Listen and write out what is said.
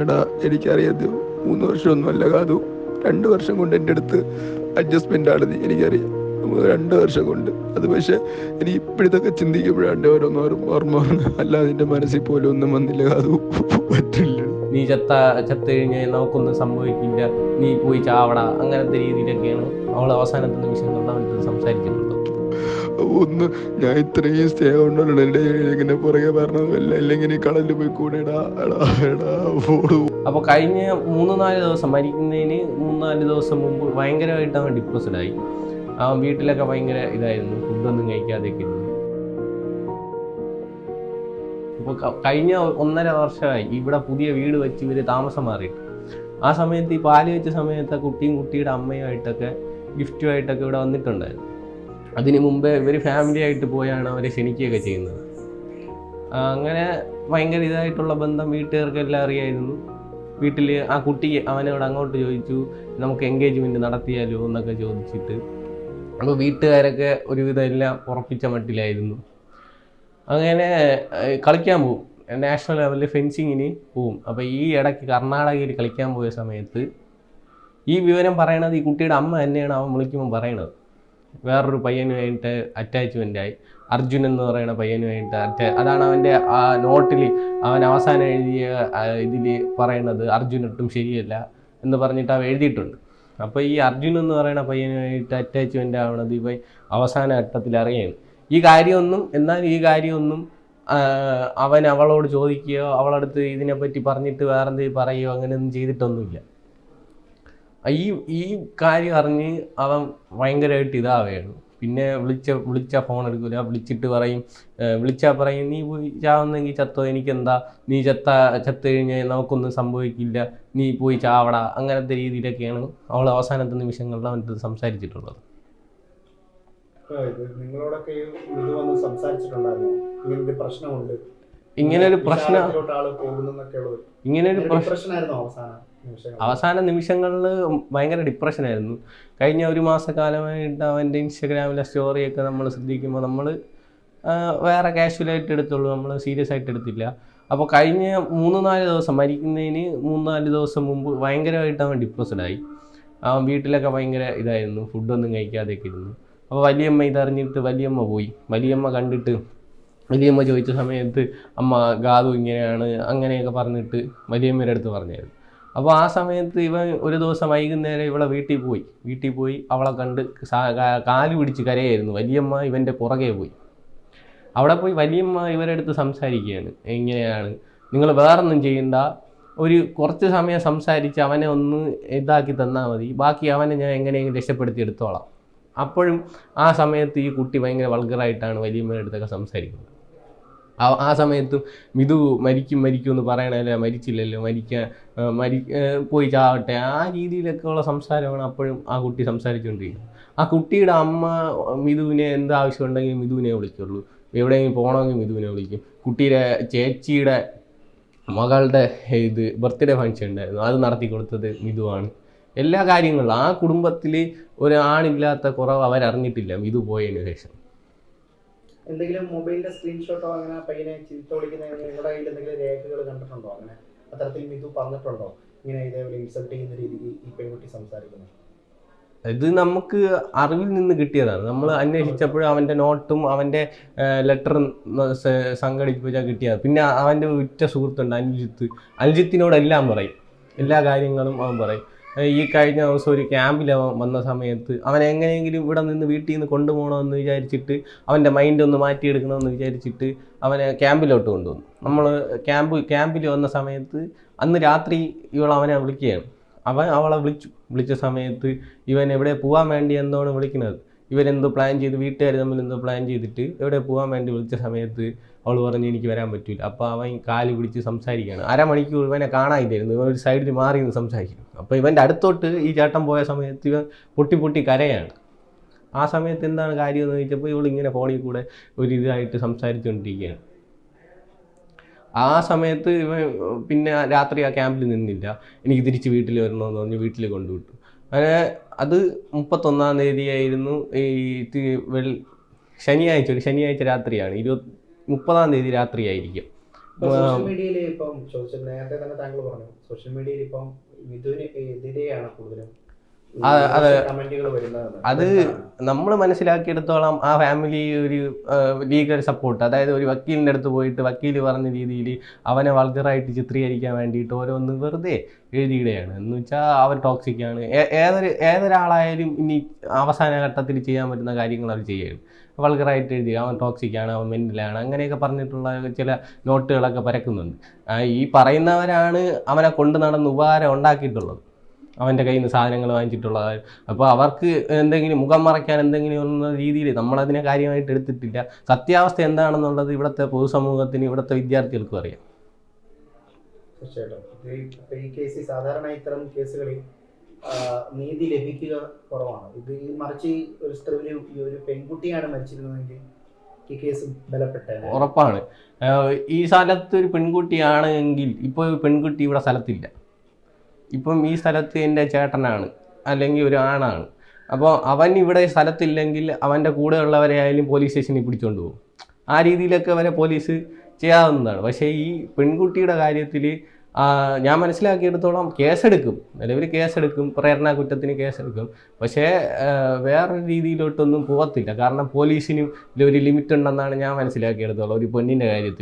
എടാ എനിക്കറിയാം മൂന്ന് വർഷമൊന്നുമല്ല കാതു. രണ്ട് വർഷം കൊണ്ട് എന്റെ അടുത്ത് അഡ്ജസ്റ്റ്മെന്റ് ആണ് നീ എനിക്കറിയാം. രണ്ട് വർഷം കൊണ്ട്. അത് പക്ഷേ എനിക്ക് ഇപ്പോഴത്തൊക്കെ ചിന്തിക്കുമ്പോഴാണ് ഓരോന്നോരും ഓർമ്മ അല്ലാതെ എന്റെ മനസ്സിൽ പോലും ഒന്നും വന്നില്ല കാതു. പറ്റില്ല. നീ ചത്ത ചത്ത് കഴിഞ്ഞാൽ നമുക്കൊന്നും സംഭവിക്കില്ല. നീ പോയി ചാവട. അങ്ങനത്തെ രീതിയിലൊക്കെയാണ് അവൾ അവസാനത്തെ നിമിഷങ്ങളിൽ അവന്റെ സംസാരിച്ചിട്ടുള്ളത് ഒന്ന്. ഞാൻ ഇത്രയും സ്നേഹം ഉണ്ടല്ലോ എന്റെ ഇങ്ങനെ പുറകെ പറഞ്ഞതല്ല അല്ലെങ്കിൽ കടലിൽ പോയി കൂടെ ഓടൂ. അപ്പോൾ കഴിഞ്ഞ മൂന്ന് നാല് ദിവസം മരിക്കുന്നതിന് മൂന്ന് നാല് ദിവസം മുമ്പ് ഭയങ്കരമായിട്ട് അവൻ ഡിപ്രസ്ഡ് ആയി. അവൻ വീട്ടിലൊക്കെ ഭയങ്കര ഇതായിരുന്നു. ഫുഡൊന്നും കഴിക്കാതെയൊക്കെ ഇരുന്നു. ഇപ്പോൾ കഴിഞ്ഞ ഒന്നര വർഷമായി ഇവിടെ പുതിയ വീട് വെച്ച് ഇവർ താമസം മാറിയിട്ട്. ആ സമയത്ത് ഈ പാൽ വെച്ച സമയത്ത് കുട്ടിയും കുട്ടിയുടെ അമ്മയുമായിട്ടൊക്കെ ഗിഫ്റ്റുമായിട്ടൊക്കെ ഇവിടെ വന്നിട്ടുണ്ടായിരുന്നു. അതിന് മുമ്പേ ഇവർ ഫാമിലി ആയിട്ട് പോയാണ് അവരെ ക്ഷണിക്കുകയൊക്കെ ചെയ്യുന്നത്. അങ്ങനെ ഭയങ്കര ഇതായിട്ടുള്ള ബന്ധം വീട്ടുകാർക്കെല്ലാം അറിയായിരുന്നു. വീട്ടിൽ ആ കുട്ടി അവനോട് അങ്ങോട്ട് ചോദിച്ചു നമുക്ക് എൻഗേജ്മെന്റ് നടത്തിയാലോ? എന്നൊക്കെ ചോദിച്ചിട്ട്. അപ്പോൾ വീട്ടുകാരൊക്കെ ഒരുവിധം എല്ലാം ഉറപ്പിച്ച മട്ടിലായിരുന്നു. അങ്ങനെ കളിക്കാൻ പോകും നാഷണൽ ലെവലിൽ ഫെൻസിങ്ങിന് പോവും. അപ്പോൾ ഈ ഇടയ്ക്ക് കർണാടകയിൽ കളിക്കാൻ പോയ സമയത്ത് ഈ വിവരം പറയണത് ഈ കുട്ടിയുടെ അമ്മ തന്നെയാണ് അവൻ വിളിക്കുമ്പോൾ പറയണത്. വേറൊരു പയ്യനുമായിട്ട് അറ്റാച്ച്മെന്റ് ആയി. അർജുൻ എന്ന് പറയുന്ന പയ്യനുമായിട്ട് അറ്റാ അതാണ് അവന്റെ ആ നോട്ടിൽ അവൻ അവസാനം എഴുതിയ ഇതിൽ പറയുന്നത് അർജുൻ ഒട്ടും ശരിയല്ല എന്ന് പറഞ്ഞിട്ട് അവൻ എഴുതിയിട്ടുണ്ട്. അപ്പോൾ ഈ അർജുൻ എന്ന് പറയുന്ന പയ്യനുമായിട്ട് അറ്റാച്ച്മെന്റ് ആവണത് ഇവ അവസാന ഘട്ടത്തിൽ അറിയാണ് ഈ കാര്യമൊന്നും എന്നാൽ ഈ കാര്യമൊന്നും അവൻ അവളോട് ചോദിക്കുകയോ അവളടുത്ത് ഇതിനെപ്പറ്റി പറഞ്ഞിട്ട് വേറെന്തെങ്കിലും പറയുകയോ അങ്ങനെയൊന്നും ചെയ്തിട്ടൊന്നുമില്ല. ഈ ഈ കാര്യം അറിഞ്ഞ് അവൻ ഭയങ്കരമായിട്ട് ഇതാവുകയാണ്. പിന്നെ വിളിച്ച വിളിച്ചാൽ ഫോൺ എടുക്കില്ല വിളിച്ചിട്ട് പറയും വിളിച്ചാൽ പറയും നീ പോയി ചാവുന്നെങ്കിൽ ചത്തോ? എനിക്കെന്താ? നീ ചത്ത ചത്തു കഴിഞ്ഞാൽ നമുക്കൊന്നും സംഭവിക്കില്ല. നീ പോയി ചാവട. അങ്ങനത്തെ രീതിയിലൊക്കെയാണ് അവൾ അവസാനത്തെ നിമിഷങ്ങളിൽ അവന്റെ സംസാരിച്ചിട്ടുള്ളത്. നിങ്ങളോടൊക്കെ ഇത് വന്ന് സംസാരിച്ചിട്ടുണ്ടായിരുന്നു. ഇങ്ങനൊരു പ്രശ്നമുണ്ട്. ഇങ്ങനെ ഒരു പ്രശ്നം ഇങ്ങനെ ഒരു പ്രശ്നം അവസാനം. അവസാന നിമിഷങ്ങളിൽ ഭയങ്കര ഡിപ്രഷനായിരുന്നു കഴിഞ്ഞ ഒരു മാസക്കാലമായിട്ട് അവന്റെ ഇൻസ്റ്റഗ്രാമിലെ സ്റ്റോറിയൊക്കെ നമ്മൾ ശ്രദ്ധിക്കുമ്പോൾ നമ്മൾ വേറെ കാഷ്വലായിട്ട് എടുത്തുള്ളൂ. നമ്മൾ സീരിയസ് ആയിട്ട് എടുത്തില്ല. അപ്പോൾ കഴിഞ്ഞ മൂന്ന് നാല് ദിവസം മരിക്കുന്നതിന് മൂന്ന് നാല് ദിവസം മുമ്പ് ഭയങ്കരമായിട്ട് അവൻ ഡിപ്രസ്ഡായി അവൻ വീട്ടിലൊക്കെ ഭയങ്കര ഇതായിരുന്നു. ഫുഡൊന്നും കഴിക്കാതെയൊക്കെ ഇരുന്നു. അപ്പോൾ വലിയമ്മ ഇതറിഞ്ഞിട്ട് വലിയമ്മ പോയി. വലിയമ്മ കണ്ടിട്ട് വലിയമ്മ ചോദിച്ച സമയത്ത് അമ്മ ഗാതു ഇങ്ങനെയാണ് അങ്ങനെയൊക്കെ പറഞ്ഞിട്ട് വലിയമ്മയുടെ അടുത്ത് പറഞ്ഞായിരുന്നു. അപ്പോൾ ആ സമയത്ത് ഇവൻ ഒരു ദിവസം വൈകുന്നേരം ഇവളെ വീട്ടിൽ പോയി. വീട്ടിൽ പോയി അവളെ കണ്ട് കാൽ പിടിച്ച് കരയായിരുന്നു. വലിയമ്മ ഇവന്റെ പുറകെ പോയി. അവിടെ പോയി വലിയമ്മ ഇവരെടുത്ത് സംസാരിക്കുകയാണ്. എങ്ങനെയാണ്? നിങ്ങൾ വേറൊന്നും ചെയ്യണ്ട. ഒരു കുറച്ച് സമയം സംസാരിച്ച് അവനെ ഒന്ന് ഇതാക്കി തന്നാൽ മതി. ബാക്കി അവനെ ഞാൻ എങ്ങനെയെങ്കിലും രക്ഷപ്പെടുത്തി എടുത്തോളാം. അപ്പോഴും ആ സമയത്ത് ഈ കുട്ടി ഭയങ്കര വൾഗറായിട്ടാണ് വലിയമ്മയുടെ അടുത്തൊക്കെ സംസാരിക്കുന്നത്. ആ സമയത്തും മിതു മരിക്കും മരിക്കും എന്ന് പറയണല്ലോ മരിച്ചില്ലല്ലോ മരിക്ക മരി പോയി ചാവട്ടെ. ആ രീതിയിലൊക്കെ ഉള്ള സംസാരമാണ് അപ്പോഴും ആ കുട്ടി സംസാരിച്ചുകൊണ്ടിരിക്കുന്നത് ആ കുട്ടിയുടെ അമ്മ മിതുവിനെ എന്ത് ആവശ്യമുണ്ടെങ്കിലും മിതുവിനെ വിളിക്കുള്ളൂ. എവിടെയെങ്കിലും പോകണമെങ്കിൽ മിതുവിനെ വിളിക്കും. കുട്ടിയുടെ ചേച്ചിയുടെ മകളുടെ ഇത് ബർത്ത്ഡേ ഫങ്ഷൻ ഉണ്ടായിരുന്നു. അത് നടത്തി കൊടുത്തത് മിതുവാണ് എല്ലാ കാര്യങ്ങളും ആ കുടുംബത്തിൽ ഒരു ആണില്ലാത്ത കുറവ് അവരറിഞ്ഞിട്ടില്ല മിതു പോയതിനു ശേഷം. എന്തെങ്കിലും മൊബൈലിന്റെ സ്ക്രീൻഷോട്ടോ അങ്ങനെ പയ്യനെ ചീത്ത വിളിക്കുന്ന നിങ്ങളുടെ കയ്യിൽ എന്തെങ്കിലും രേഖകൾ കണ്ടിട്ടുണ്ടോ? അങ്ങനെ അത്തരത്തിൽ മിതു പറഞ്ഞിട്ടുണ്ടോ? ഇങ്ങനെ ഇതേപോലെ ഇൻസൾട്ട് ചെയ്യുന്ന രീതിക്ക് ഈ പെൺകുട്ടി സംസാരിക്കുന്നു. ഇത് നമുക്ക് അറിവിൽ നിന്ന് കിട്ടിയതാണ്. നമ്മൾ അന്വേഷിച്ചപ്പോഴും അവന്റെ നോട്ടും അവന്റെ ലെറ്ററും സംഘടിപ്പിച്ചാൽ കിട്ടിയതാണ്. പിന്നെ അവന്റെ ഉറ്റ സുഹൃത്തുണ്ട് അനുജിത്ത് അനുജിത്തിനോട് എല്ലാം പറയും. എല്ലാ കാര്യങ്ങളും അവൻ പറയും. ഈ കഴിഞ്ഞ ദിവസം ഒരു ക്യാമ്പിൽ അവൻ വന്ന സമയത്ത് അവൻ എങ്ങനെയെങ്കിലും ഇവിടെ നിന്ന് വീട്ടിൽ നിന്ന് കൊണ്ടുപോകണമെന്ന് വിചാരിച്ചിട്ട് അവന്റെ മൈൻഡ് ഒന്ന് മാറ്റിയെടുക്കണമെന്ന് വിചാരിച്ചിട്ട് അവനെ ക്യാമ്പിലോട്ട് കൊണ്ടുവന്നു. നമ്മൾ ക്യാമ്പ് ക്യാമ്പിൽ വന്ന സമയത്ത് അന്ന് രാത്രി ഇവൾ അവനെ വിളിക്കുകയാണ്. അവൻ അവളെ വിളിച്ചു. വിളിച്ച സമയത്ത് ഇവൻ എവിടെ പോകാൻ വേണ്ടി എന്താണ് വിളിക്കുന്നത് ഇവരെന്തോ പ്ലാൻ ചെയ്ത് വീട്ടുകാർ തമ്മിൽ എന്തോ പ്ലാൻ ചെയ്തിട്ട് എവിടെ പോകാൻ വേണ്ടി വിളിച്ച സമയത്ത് അവൾ പറഞ്ഞ് എനിക്ക് വരാൻ പറ്റില്ല അപ്പോൾ അവൻ കാൽ പിടിച്ച് സംസാരിക്കുകയാണ്. അരമണിക്കൂർ ഇവനെ കാണാനില്ലായിരുന്നു. ഇവൻ ഒരു സൈഡിൽ മാറി നിന്ന് സംസാരിക്കുന്നു. അപ്പോൾ ഇവന്റെ അടുത്തോട്ട് ഈ ചേട്ടൻ പോയ സമയത്ത് ഇവൻ പൊട്ടി പൊട്ടി കരയാണ്. ആ സമയത്ത് എന്താണ് കാര്യമെന്ന് ചോദിച്ചപ്പോൾ ഇവൾ ഇങ്ങനെ ഫോണിൽ കൂടെ ഒരു ഇതായിട്ട് സംസാരിച്ചുകൊണ്ടിരിക്കുകയാണ് ആ സമയത്ത് ഇവൻ പിന്നെ രാത്രി ആ ക്യാമ്പിൽ നിന്നില്ല. എനിക്ക് തിരിച്ച് വീട്ടിൽ വരണമെന്ന് പറഞ്ഞ് വീട്ടിൽ കൊണ്ടുവിട്ടു. അത് മുപ്പത്തൊന്നാം തീയതിയായിരുന്നു ഈ വെൽ വെൾ ശനിയാഴ്ച ഒരു ശനിയാഴ്ച രാത്രിയാണ്. ഇരുപത് മുപ്പതാം തീയതി രാത്രിയായിരിക്കും. സോഷ്യൽ മീഡിയയിൽ ഇപ്പം നേരത്തെ തന്നെ താങ്കൾ പറഞ്ഞു. സോഷ്യൽ മീഡിയയിൽ ഇപ്പം മിഥുന് എതിരെയാണ് കൂടുതലും. അതെ, നമ്മൾ മനസ്സിലാക്കിയെടുത്തോളം ആ ഫാമിലി ഒരു ലീഗൽ സപ്പോർട്ട് അതായത് ഒരു വക്കീലിന്റെ അടുത്ത് പോയിട്ട് വക്കീൽ പറഞ്ഞ രീതിയിൽ അവനെ വൾഗറായിട്ട് ചിത്രീകരിക്കാൻ വേണ്ടിയിട്ട് ഓരോന്ന് വെറുതെ എഴുതിയിടുകയാണ്. എന്ന് വെച്ചാൽ അവൻ ടോക്സിക്കാണ് ഏതൊരു ഏതൊരാളായാലും ഇനി അവസാന ഘട്ടത്തിൽ ചെയ്യാൻ പറ്റുന്ന കാര്യങ്ങൾ അവർ ചെയ്യുകയാണ്. വൾഗറായിട്ട് എഴുതി അവൻ ടോക്സിക്കാണ് അവൻ മെന്റലാണ് അങ്ങനെയൊക്കെ പറഞ്ഞിട്ടുള്ള ചില നോട്ടുകളൊക്കെ പരക്കുന്നുണ്ട്. ഈ പറയുന്നവരാണ് അവനെ കൊണ്ടു നടന്ന് ഉപകാരം ഉണ്ടാക്കിയിട്ടുള്ളത്. അവന്റെ കയ്യിൽ നിന്ന് സാധനങ്ങൾ വാങ്ങിച്ചിട്ടുള്ളത്. അപ്പോൾ അവർക്ക് എന്തെങ്കിലും മുഖം മറയ്ക്കാൻ എന്തെങ്കിലും എന്ന രീതിയിൽ നമ്മളതിനെ കാര്യമായിട്ട് എടുത്തിട്ടില്ല. സത്യാവസ്ഥ എന്താണെന്നുള്ളത് ഇവിടുത്തെ പൊതുസമൂഹത്തിന് ഇവിടുത്തെ വിദ്യാർത്ഥികൾക്കും അറിയാം. തീർച്ചയായിട്ടും. ഈ- കേസിൽ സാധാരണ ഇത്തരം കേസുകളിൽ നീതി ലഭിക്കുക കുറവാണ്. ഇത് മറിച്ച് ഒരു സ്ത്രീ ഒരു പെൺകുട്ടിയാണ് മരിച്ചിരുന്നതെങ്കിൽ ഈ കേസ് ബലപ്പെട്ടേനെ. ഉറപ്പാണ്. ഈ സ്ഥലത്ത് ഒരു പെൺകുട്ടിയാണ് എങ്കിൽ ഇപ്പോൾ പെൺകുട്ടി ഇവിടെ സ്ഥലത്തില്ല. ഇപ്പം ഈ സ്ഥലത്ത് എന്റെ ചേട്ടനാണ് അല്ലെങ്കിൽ ഒരു ആണാണ്. അപ്പോൾ അവൻ ഇവിടെ സ്ഥലത്തില്ലെങ്കിൽ അവന്റെ കൂടെ ആയാലും പോലീസ് സ്റ്റേഷനിൽ പിടിച്ചുകൊണ്ട് പോകും. ആ രീതിയിലൊക്കെ വരെ പോലീസ് ചെയ്യാവുന്നതാണ്. പക്ഷേ ഈ പെൺകുട്ടിയുടെ കാര്യത്തിൽ ഞാൻ മനസ്സിലാക്കിയെടുത്തോളം കേസെടുക്കും. നിലവിൽ കേസെടുക്കും പ്രേരണ കുറ്റത്തിന് കേസെടുക്കും. പക്ഷേ വേറെ വേറൊരു രീതിയിലോട്ടൊന്നും പോകത്തില്ല. കാരണം പോലീസിനും ഇതിലൊരു ലിമിറ്റ് ഉണ്ടെന്നാണ് ഞാൻ മനസ്സിലാക്കിയെടുത്തോളം ഒരു പെണ്ണിന്റെ കാര്യത്തിൽ.